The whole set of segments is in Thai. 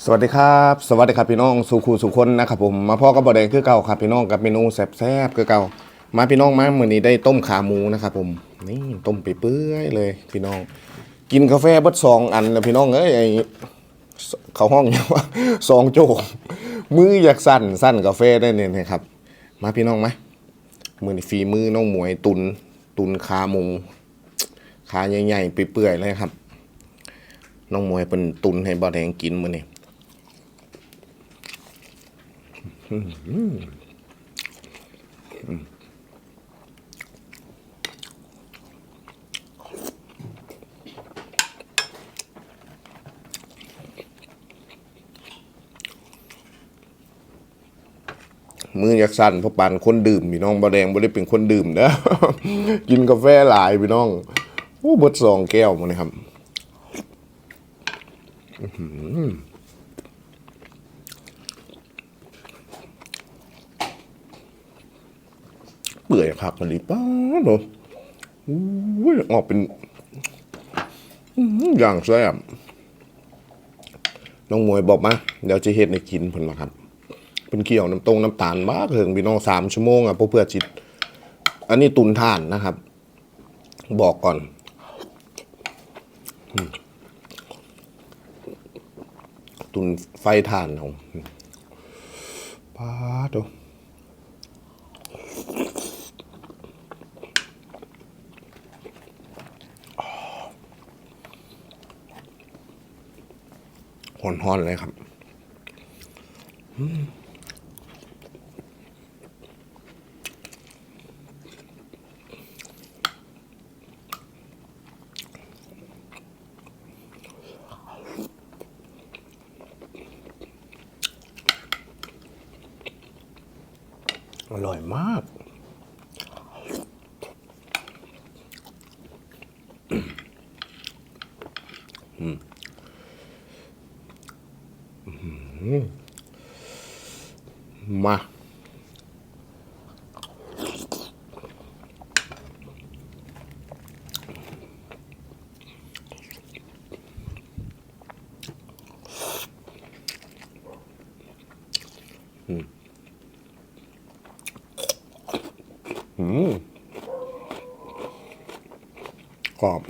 สวัสดีครับ สวัสดีครับพี่น้องสุขูสุคนนะครับผมมาพ่อกับบอแดงคือเก่าครับพี่น้องกับเมนูแซ่บๆคือเก่ามาพี่น้องมาเมื่อนี้ได้ต้มขาหมูนะครับผมนี่ต้มไปเปื่อยเลยพี่น้อง กินกาแฟเบิดซองอันแล้วพี่น้องเอ้ยไอเขาห้องอย่างว่าซองโจกมืออยากสั่นสั่นกาแฟได้เนี่ยนะครับ มาพี่น้องไหมมือนี่ฝีมือน้องหมวยตุน ตุนขาหมูขาใหญ่ๆเปื่อยเลยครับ น้องมวยเป็นตุนให้บอแดงกินมือนี้ มืออยากสั่นเพราะปานคนดื่มพี่น้องบอแดงบ่ได้เป็นคนดื่มนะกินกาแฟหลายพี่น้องโอ้บดสองแก้วมื้อนี้ครับ เปื่ อยผักมันดีป้าเนาะอุ้ยออกเป็นอย่างแซ่บน้องมวยบอกมาเดี๋ยวจะเฮ็ดในกินเพิ่นมาครับเป็นเคี่ยวน้ำตรงน้ำตาลบ้าเถิงพี่น้องสามชั่วโมงอะเพื่อจิต อันนี้ตุนท่านนะครับ บอกก่อนตุนไฟท่านเอาป้าด หอนหอนๆเลยครับอร่อยมาก มาอืมกรอบ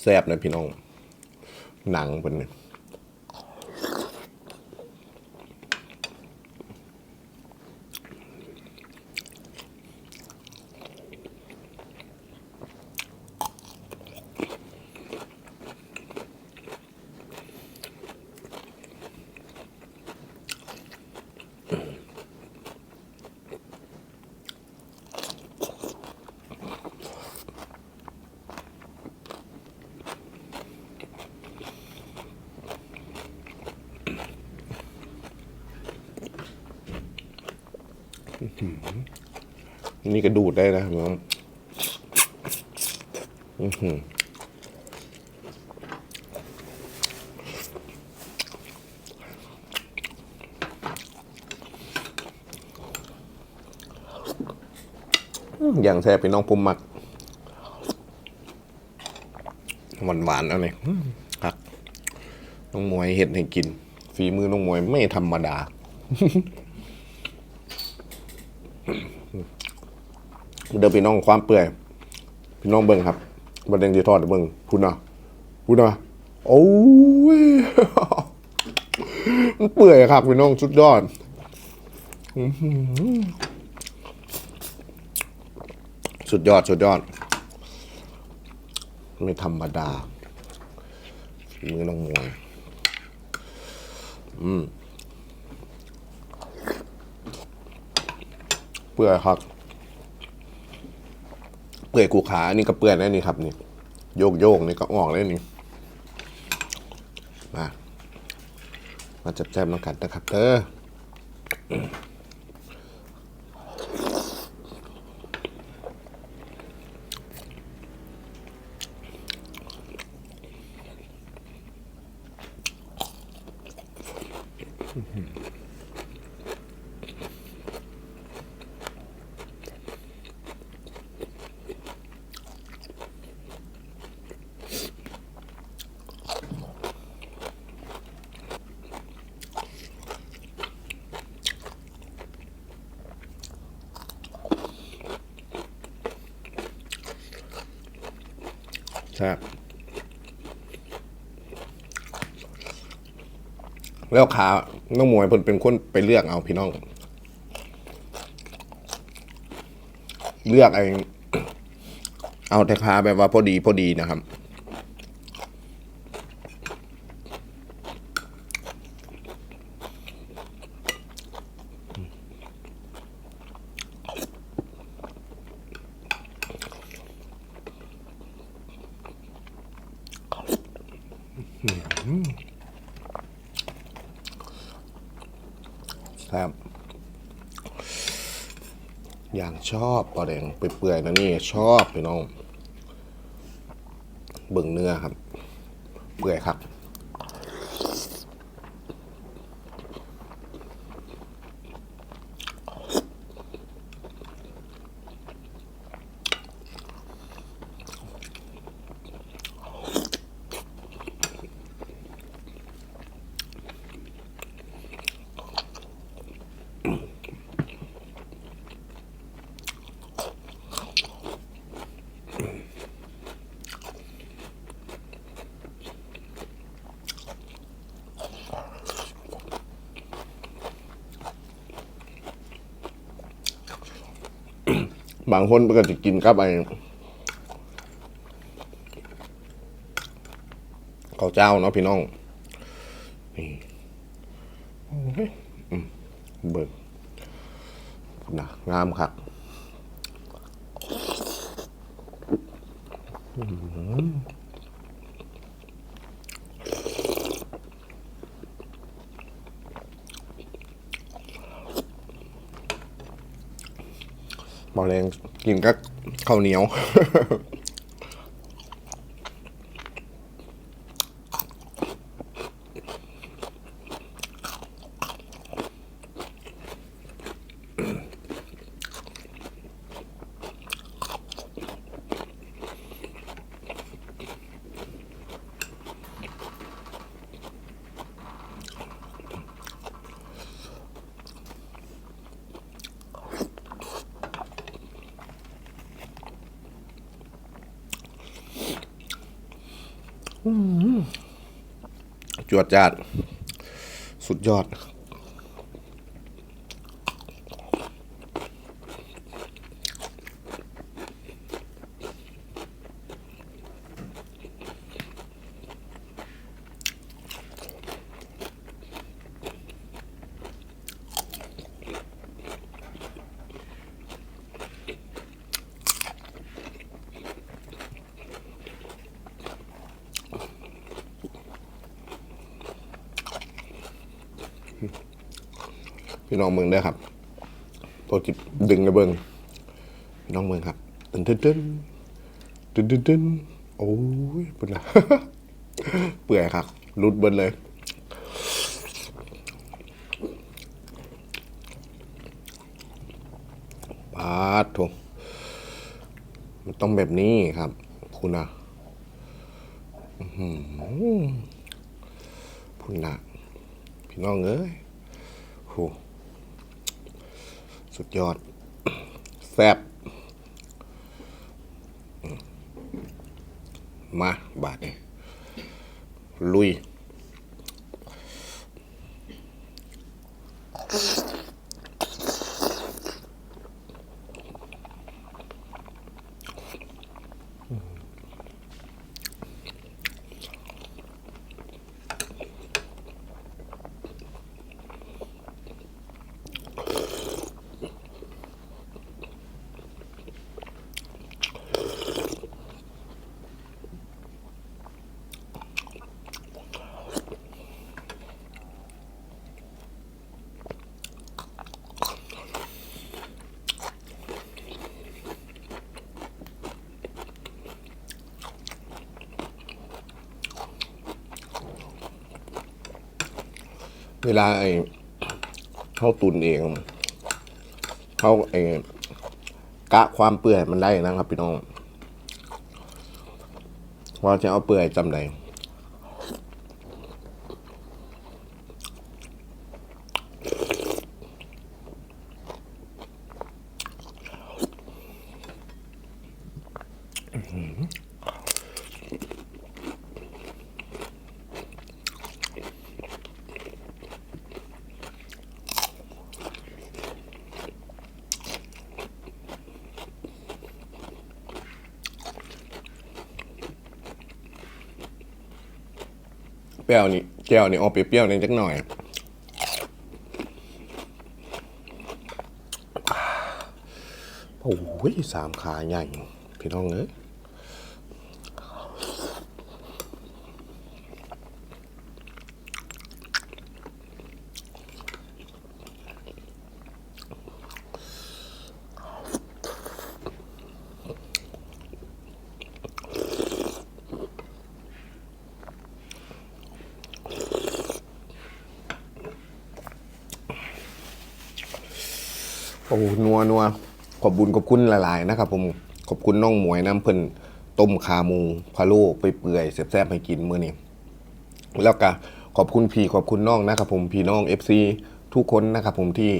แซ่บนะพี่น้อง หนังเป็นเนี่ยนี่ก็ดูดได้นะน้องอื้อย่างแซ่บพี่น้องปุ่มมักหวานหวานอาเนี่ยอื้อครับน้องมวยเห็ดให้กิน ฝีมือน้องมวยไม่ธรรมดา เดินพี่น้องความเปื่อย พี่น้องเบิ่งครับบันเดงที่ทอดเบิ่งพูดนะพูดนะโอ้ยมันเปื่อยครับพี่น้องสุดยอดสุดยอดสุดยอด ไม่ธรรมดา มือน้องมวยอืมเปื่อยครับ เปื่อยกูขาอันนี้ก็เปื่อยแน่นี่ครับนี่โยกโยกนี่ก็ออกแล้วนี่มามาจับแจมน้งกัดนะครับเธอ嗯哼。 ช่บแล้วขาน้องมวยเพิ่นเป็นคนไปเลือกเอาพี่น้อง เลือกเองเอาแต่ขาแบบว่าพอดีพอดีนะครับ ครับอย่างชอบปลาแดงเปื่อยๆนะนี่ชอบพี่น้องเบิ่งเนื้อครับ เปื่อยครับ บางคนก็จะกินกับไอ้ข้าวเจ้าเนาะพี่น้องนี่เบิกนะงามครับ อแรงกินกับข้าวเหนียว จวดจัดสุดยอด พี่น้องเมืองได้ครับตัวจิบดึงระเบิงพี่น้องเมืองครับตึนตึนตึนตึนตึนตึนโอ้ยเป็นไรเปื่อยครับรุดเบิ้ลเลยปาดโถมันต้องแบบนี้ครับคุณอะคุณนะพี่น้องเอ้ยโห สุดยอด แซ่บมา บาทนี่ลุย เวลาไอ้ข้าตุนเองเขาไอ้กะความเปื่อยมันได้นะครับ พี่น้องว่าจะเอาเปื่อยจำไดเปรี้ยวนี่แก้วนี่ออกเปรี้ยวๆนี่จักหน่อย โอ้ยสามขาใหญ่ พี่น้องเอ้ย โอ้นัวนัวขอบบุญขอบคุณหลายๆนะครับผมขอบคุณน้องหมวยน้ำเพิ่นต้มขาหมูพะโล้ไปเปื่อยๆแซ่บๆให้กินมื้อนี้แล้วก็ขอบคุณพี่ขอบคุณน้องนะครับผมพี่น้อง FC ทุกคนนะครับผมที่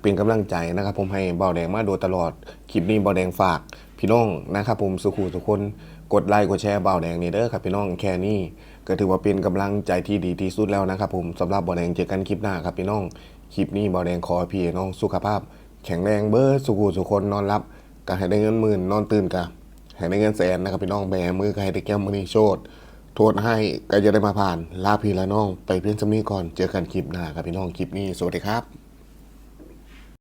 เป็นกำลังใจนะครับ ผมให้เบาแดงมาโดยตลอดคลิปนี้เบาแดงฝากพี่น้องนะครับผมสุขุทุกคนกดไลค์กดแชร์เบาแดงนี่เด้อครับพี่น้องแค่นี้ก็ถือว่าเป็นกำลังใจที่ดีที่สุดแล้วนะครับผมสำหรับเบาแดงเจอกันคลิปหน้าครับพี่น้องคลิปนี้เบาแดงขอพี่น้องสุขภาพ แข็งแรงเบอร์สุขุสุคนนอนรับก็ให้ได้เงินหมื่นนอนตื่นกะให้ได้เงินแสนนะครับพี่น้องแบมือก็ให้ได้แก้มมือนี้โชดโทษให้ก็จะได้มาผ่านลาพี่ละน้อง ไปเพียงสำนี้ก่อนเจอกันคลิปหน้าครับพี่น้องคลิปนี้สวัสดีครับ